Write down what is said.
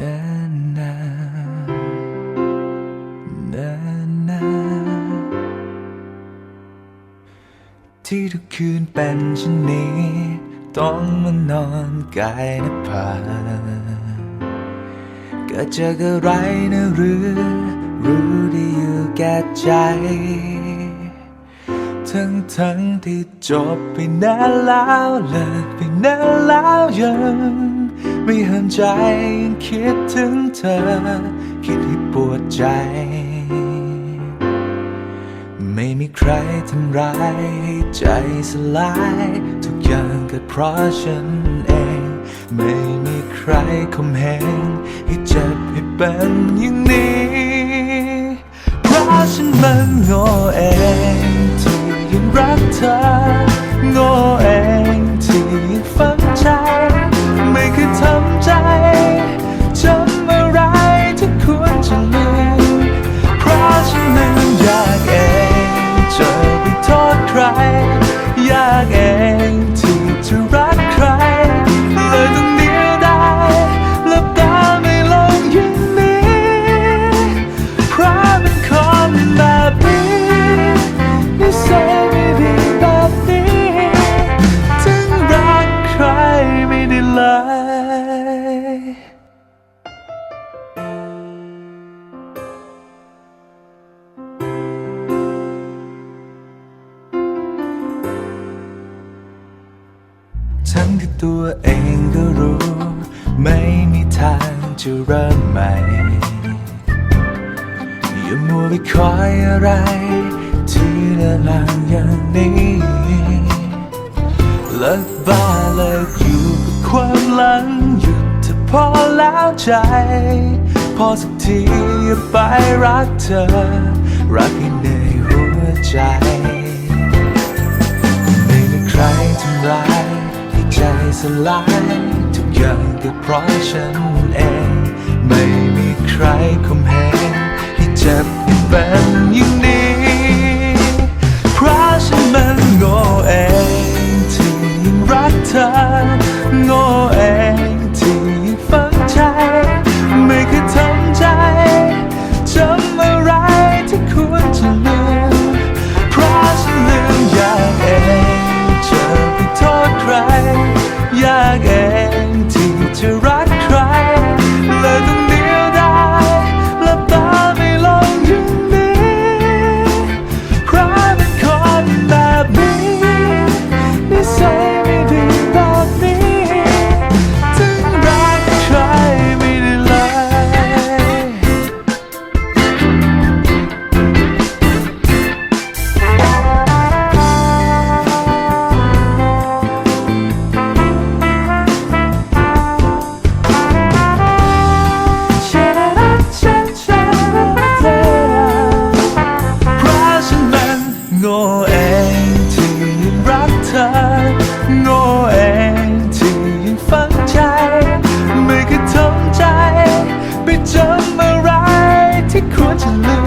นานนานที่ทุกคืนเป็นเช่นนี้ ต้องมานอนกายนภาเกิดจากอะไรนะหรือ รู้ดีอยู่แก่ใจ ทั้งทั้งที่จบไปนานแล้วเลิกไปนานแล้วยัง ไม่หันใจยังคิดถึงเธอ คิดให้ปวดใจ ไม่มีใครทำร้ายให้ใจสลาย ทุกอย่างเกิดเพราะฉันเอง ไม่มีใครข่มเหงให้เจ็บให้เป็นอย่างนี้ เพราะฉันมันโง่เองที่ยังรักเธอ ทั้งที่ตัวเองก็รู้ ไม่มีทางจะเริ่มใหม่ อย่ามัวไปคอยอะไร ที่เลือนลางอย่างนี้เลิกบ้าเลิกาใจ พอสักทีไปรักเธอ รักให้เหนื่อยหัวใจ ไม่มีใครทำร้ายให้ใจสลาย ทุกอย่างก็เพราะฉันเอง ไม่มีใครข่มเหงให้เจ็บเป็น ฉันลืม